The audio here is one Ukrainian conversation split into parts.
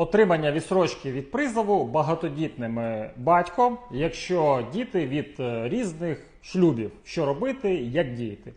Отримання відсрочки від призову багатодітним батьком, якщо діти від е, різних шлюбів, що робити, як діяти.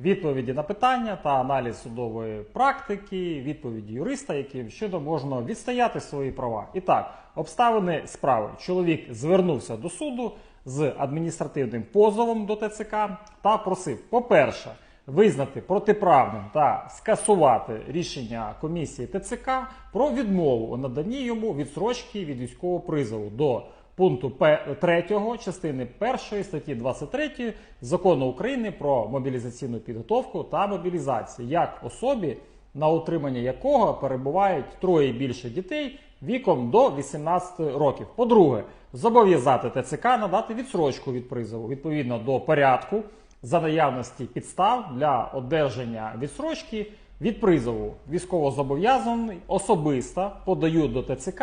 Відповіді на питання та аналіз судової практики, відповіді юриста, яким щодо можна відстояти свої права. І так, обставини справи. Чоловік звернувся до суду з адміністративним позовом до ТЦК та просив, по-перше, визнати протиправним та скасувати рішення комісії ТЦК про відмову у наданні йому відсрочки від військового призову до пункту 3 частини 1 статті 23 закону України про мобілізаційну підготовку та мобілізацію як особі, на утримання якого перебувають троє і більше дітей віком до 18 років. По-друге, зобов'язати ТЦК надати відсрочку від призову відповідно до порядку за наявності підстав для одержання відсрочки від призову військовозобов'язаний особисто подаю до ТЦК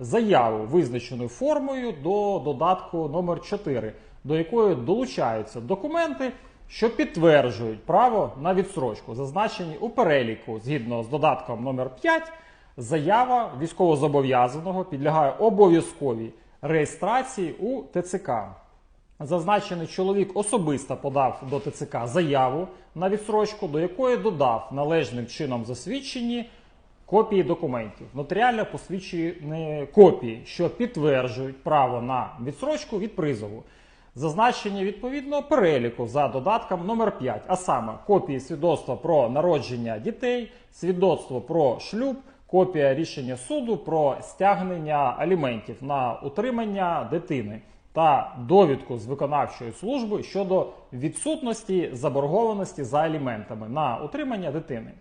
заяву визначеною формою до додатку номер 4 до якої долучаються документи, що підтверджують право на відсрочку, зазначені у переліку згідно з додатком номер 5 Заява військовозобов'язаного підлягає обов'язковій реєстрації у ТЦК. Зазначений чоловік особисто подав до ТЦК заяву на відсрочку, до якої додав належним чином засвідчені копії документів, нотаріально посвідчені копії, що підтверджують право на відсрочку від призову. Зазначені відповідно переліку за додатком номер 5, а саме копії свідоцтва про народження дітей, свідоцтво про шлюб, копія рішення суду про стягнення аліментів на утримання дитини та довідку з виконавчої служби щодо відсутності заборгованості за аліментами на утримання дитини.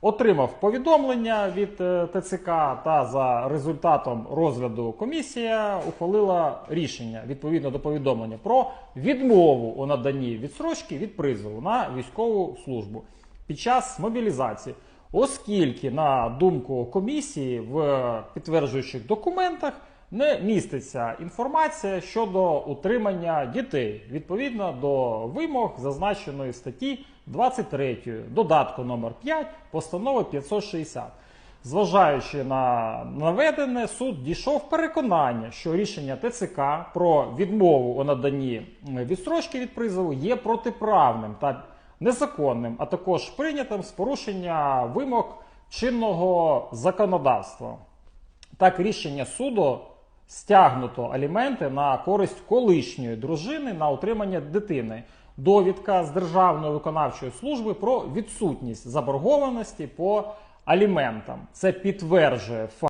Отримав повідомлення від е, ТЦК та за результатом розгляду комісія ухвалила рішення відповідно до повідомлення про відмову у наданні відсрочки від призову на військову службу під час мобілізації, оскільки, на думку комісії, в підтверджуючих документах не міститься інформація щодо утримання дітей відповідно до вимог зазначеної статті 23 додатку номер 5 постанови 560. Зважаючи на наведене, суд дійшов переконання, що рішення ТЦК про відмову у наданні відстрочки від призову є протиправним та незаконним, а також прийнятим з порушення вимог чинного законодавства. Так, рішення суду стягнуто аліменти на користь колишньої дружини на утримання дитини. Довідка з Державної виконавчої служби про відсутність заборгованості по аліментам. Це підтверджує факт.